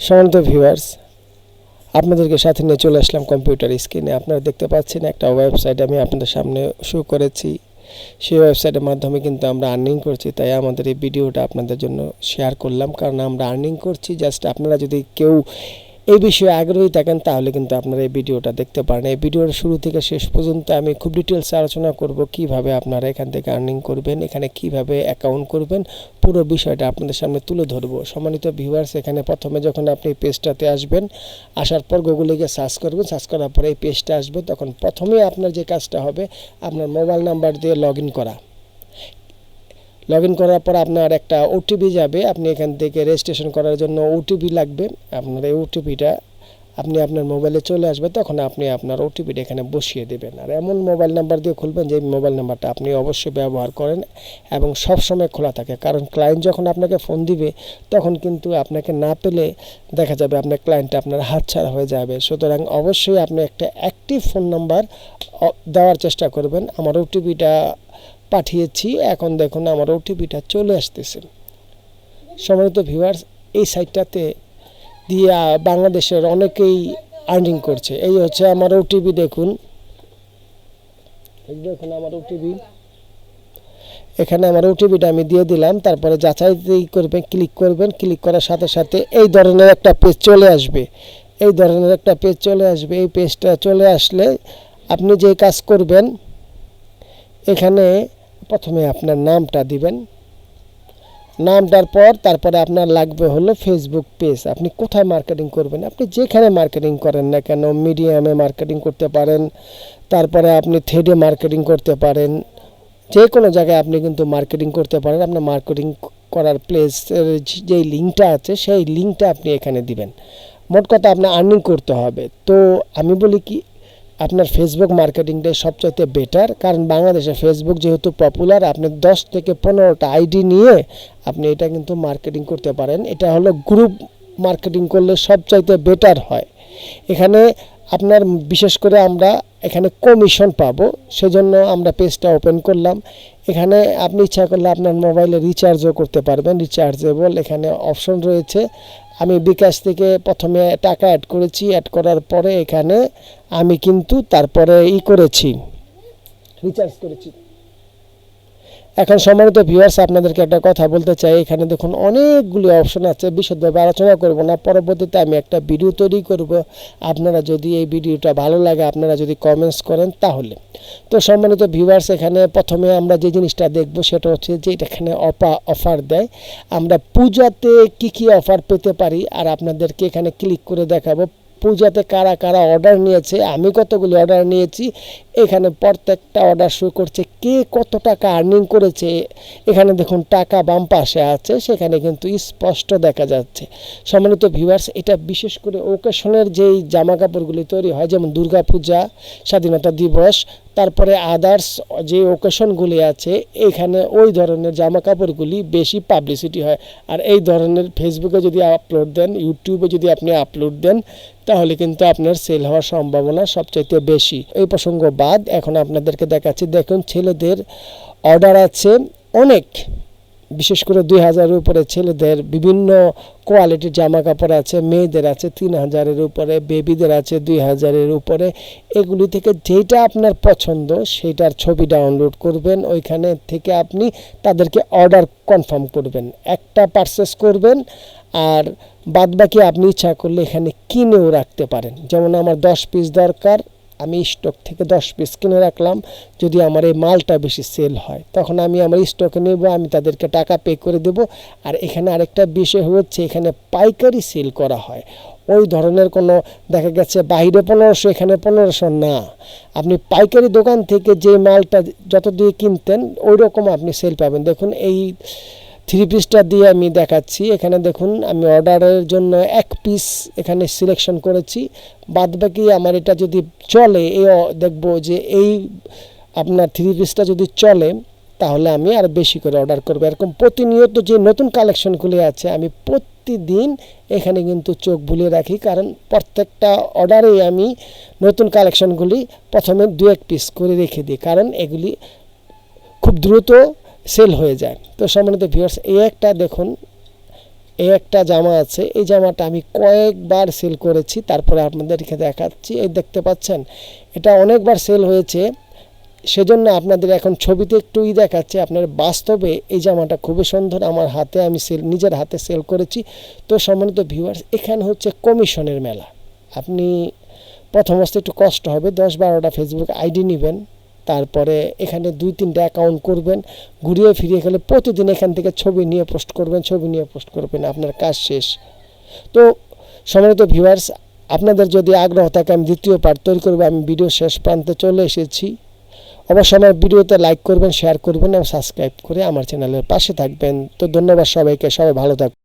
সম্মানিত ভিউয়ার্স আপনাদেরকে সাথে নিয়ে চলে আসলাম কম্পিউটার স্ক্রিনে আপনারা দেখতে পাচ্ছেন একটা ওয়েবসাইট আমি আপনাদের সামনে শো করেছি। সেই ওয়েবসাইটের মাধ্যমে কিন্তু আমরা আর্নিং করছি, তাই আমাদের এই ভিডিওটা আপনাদের জন্য শেয়ার করলাম। কারণ আমরা আর্নিং করছি জাস্ট আপনারা যদি কেউ এই বিষয়ে আগ্রহী থাকেন, তাহলে কিন্তু আপনারা এই ভিডিওটা দেখতে পারেন। এই ভিডিওর শুরু থেকে শেষ পর্যন্ত আমি খুব ডিটেলসে আলোচনা করব, কীভাবে আপনারা এখান থেকে আর্নিং করবেন, এখানে কীভাবে অ্যাকাউন্ট করবেন, পুরো বিষয়টা আপনাদের সামনে তুলে ধরবো। সম্মানিত ভিউয়ার্স এখানে প্রথমে যখন আপনি পেজটাতে আসবেন, আসার পর গুগলে গিয়ে সার্চ করবেন। সার্চ করার পরে এই পেজটা আসবে, তখন প্রথমে আপনার যে কাজটা হবে, আপনার মোবাইল নাম্বার দিয়ে লগ করা। লগ ইন করার পর আপনার একটা ওটিপি যাবে, আপনি এখান থেকে রেজিস্ট্রেশন করার জন্য ওটিপি লাগবে। আপনার এই ওটিপিটা আপনি আপনার মোবাইলে চলে আসবে, তখন আপনি আপনার ওটিপিটা এখানে বসিয়ে দেবেন। আর এমন মোবাইল নাম্বার দিয়ে খুলবেন যে মোবাইল নাম্বারটা আপনি অবশ্যই ব্যবহার করেন এবং সব সময় খোলা থাকে। কারণ ক্লায়েন্ট যখন আপনাকে ফোন দিবে, তখন কিন্তু আপনাকে না পেলে দেখা যাবে আপনার ক্লায়েন্টটা আপনার হাতছাড়া হয়ে যাবে। সুতরাং অবশ্যই আপনি একটা অ্যাক্টিভ ফোন নাম্বার দেওয়ার চেষ্টা করবেন। আমার ওটিপিটা পাঠিয়েছি, এখন দেখুন আমার ওটিপিটা চলে আসতেছে। সম্মানিত ভিউয়ার্স এই সাইটটাতে দিয়ে বাংলাদেশের অনেকেই আর্নিং করছে। এই হচ্ছে আমার ওটিপি দেখুন। দেখুন আমার ওটিপি এখানে আমার ওটিপিটা আমি দিয়ে দিলাম, তারপরে যাচাই করবেন ক্লিক করবেন ক্লিক করার সাথে সাথে এই ধরনের একটা পেজ চলে আসবে। এই ধরনের একটা পেজ চলে আসবে। এই পেজটা চলে আসলে আপনি যে কাজ করবেন, এখানে প্রথমে আপনার নামটা দিবেন। নামটার পর তারপরে আপনার লাগবে হলো ফেসবুক পেজ আপনি কোথায় মার্কেটিং করবেন? আপনি যেখানে মার্কেটিং করেন না কেন মিডিয়ামে মার্কেটিং করতে পারেন, তারপরে আপনি থ্রেডে মার্কেটিং করতে পারেন। যে কোনো জায়গায় আপনি কিন্তু মার্কেটিং করতে পারেন। আপনার মার্কেটিং করার প্লেসের যেই লিঙ্কটা আছে, সেই লিঙ্কটা আপনি এখানে দিবেন। মোট কথা আপনার আর্নিং করতে হবে। তো আমি বলি কি আপনার ফেসবুক মার্কেটিংটাই সবচাইতে বেটার কারণ বাংলাদেশে ফেসবুক যেহেতু পপুলার আপনি দশ থেকে পনেরোটা আইডি নিয়ে আপনি এটা কিন্তু মার্কেটিং করতে পারেন। এটা হলো গ্রুপ মার্কেটিং করলে সবচাইতে বেটার হয়। এখানে আপনার বিশেষ করে আমরা এখানে কমিশন পাবো, সেজন্য আমরা পেজটা ওপেন করলাম। এখানে আপনি ইচ্ছা করলে আপনার মোবাইলে রিচার্জও করতে পারবেন রিচার্জেবল এখানে অপশন রয়েছে। আমি বিকাশ থেকে প্রথমে টাকা অ্যাড করেছি। অ্যাড করার পরে এখানে আমি কিন্তু তারপরে ই করেছি। রিচার্জ করেছি। এখন সম্মানিত ভিউয়ার্স আপনাদেরকে একটা কথা বলতে চাই। এখানে দেখুন অনেকগুলি অপশন আছে, বিশদভাবে আলোচনা করব না। পরবর্তীতে আমি একটা ভিডিও তৈরি করব। আপনারা যদি এই ভিডিওটা ভালো লাগে, আপনারা যদি কমেন্টস করেন তাহলে। তো সম্মানিত ভিউয়ার্স এখানে প্রথমে আমরা যে জিনিসটা দেখব, সেটা হচ্ছে যে এখানে অপা অফার দেয়। আমরা পূজাতে কি কি অফার পেতে পারি? আর আপনাদেরকে এখানে ক্লিক করে দেখাবো। পূজাতে কারা কারা অর্ডার নিয়েছে? আমি কতগুলি অর্ডার নিয়েছি? এখানে প্রত্যেকটা অর্ডার শো করছে। কে কত টাকা আর্নিং করেছে? এখানে দেখুন, টাকা বাম পাশে আছে, সেখানে কিন্তু স্পষ্ট দেখা যাচ্ছে। সম্মানিত ভিউয়ার্স এটা বিশেষ করে ওকেশনের যেই জামা কাপড়গুলি তৈরি হয়, যেমন দুর্গাপূজা, স্বাধীনতা দিবস, তারপরে আদার্স যে ওকেশনগুলি আছে, এখানে ওই ধরনের জামা কাপড়গুলি বেশি পাবলিসিটি হয়। আর এই ধরনের ফেসবুকে যদি আপলোড দেন ইউটিউবে যদি আপনি আপলোড দেন, তাহলে কিন্তু আপনার সেল হওয়ার সম্ভাবনা সবচাইতে বেশি। এই প্রসঙ্গ বাদ, এখন আপনাদেরকে দেখাচ্ছি। দেখুন, ছেলেদের অর্ডার আছে অনেক। বিশেষ করে দুই হাজারের উপরে ছেলেদের বিভিন্ন কোয়ালিটির জামা কাপড় আছে, মেয়েদের আছে তিন হাজারের উপরে বেবিদের আছে দুই হাজারের উপরে। এগুলি থেকে যেটা আপনার পছন্দ সেটার ছবি ডাউনলোড করবেন। ওইখানে থেকে আপনি তাদেরকে অর্ডার কনফার্ম করবেন। একটা পারচেস করবেন আর বাদবাকি আপনি ইচ্ছা করলে এখানে কিনেও রাখতে পারেন। যেমন আমার দশ পিস দরকার আমি স্টক থেকে দশ পিস কিনে রাখলাম, যদি আমার এই মালটা বেশি সেল হয়। তখন আমি আমার স্টকে নেব, আমি তাদেরকে টাকা পে করে দেব। আর এখানে আরেকটা বিষয় হচ্ছে, এখানে পাইকারি সেল করা হয়। ওই ধরনের কোনো, দেখা গেছে বাইরে পনেরোশো, এখানে পনেরোশো না। আপনি পাইকারি দোকান থেকে যে মালটা যত দিয়ে কিনতেন, ওই রকম আপনি সেল পাবেন। দেখুন, এই থ্রি পিসটা দিয়ে আমি দেখাচ্ছি। এখানে দেখুন, আমি অর্ডারের জন্য এক পিস এখানে সিলেকশন করেছি। বাদবাকি আমার এটা যদি চলে এই দেখব যে এই আপনার থ্রি পিসটা যদি চলে, তাহলে আমি আর বেশি করে অর্ডার করব। এরকম প্রতিনিয়ত যে নতুন কালেকশনগুলি আছে, আমি প্রতিদিন এখানে কিন্তু চোখ বুলিয়ে রাখি। কারণ প্রত্যেকটা অর্ডারেই আমি নতুন কালেকশনগুলি প্রথমে দু এক পিস করে রেখে দিই। কারণ এগুলি খুব দ্রুত সেল হয়ে যায়। তো সম্মানিত ভিউয়ার্স এই একটা দেখুন, এই একটা জামা আছে। এই জামাটা আমি কয়েকবার সেল করেছি, তারপরে আপনাদেরকে দেখাচ্ছি। এই দেখতে পাচ্ছেন, এটা অনেকবার সেল হয়েছে। সেজন্য আপনাদের এখন ছবিতে একটুই দেখাচ্ছে, আপনার বাস্তবে এই জামাটা খুবই সুন্দর। আমার হাতে আমি সেল, নিজের হাতে সেল করেছি। তো সম্মানিত ভিউয়ার্স এখানে হচ্ছে কমিশনের মেলা। আপনি প্রথম অবস্থায় একটু কষ্ট হবে, দশ বারোটা ফেসবুক আইডি নেবেন। তারপরে এখানে দুই তিনটা অ্যাকাউন্ট করবেন, ঘুরিয়ে ফিরিয়ে গেলে প্রতিদিন এখান থেকে ছবি নিয়ে পোস্ট করবেন, ছবি নিয়ে পোস্ট করবেন, আপনার কাজ শেষ। তো সম্মানিত ভিউয়ার্স আপনাদের যদি আগ্রহ থাকে, আমি দ্বিতীয় পার্ট তৈরি করব, আমি ভিডিও শেষ প্রান্তে চলে এসেছি। অবশ্যই আমার ভিডিওতে লাইক করবেন শেয়ার করবেন এবং সাবস্ক্রাইব করে আমার চ্যানেলের পাশে থাকবেন। তো ধন্যবাদ সবাইকে, সবাই ভালো থাকবেন।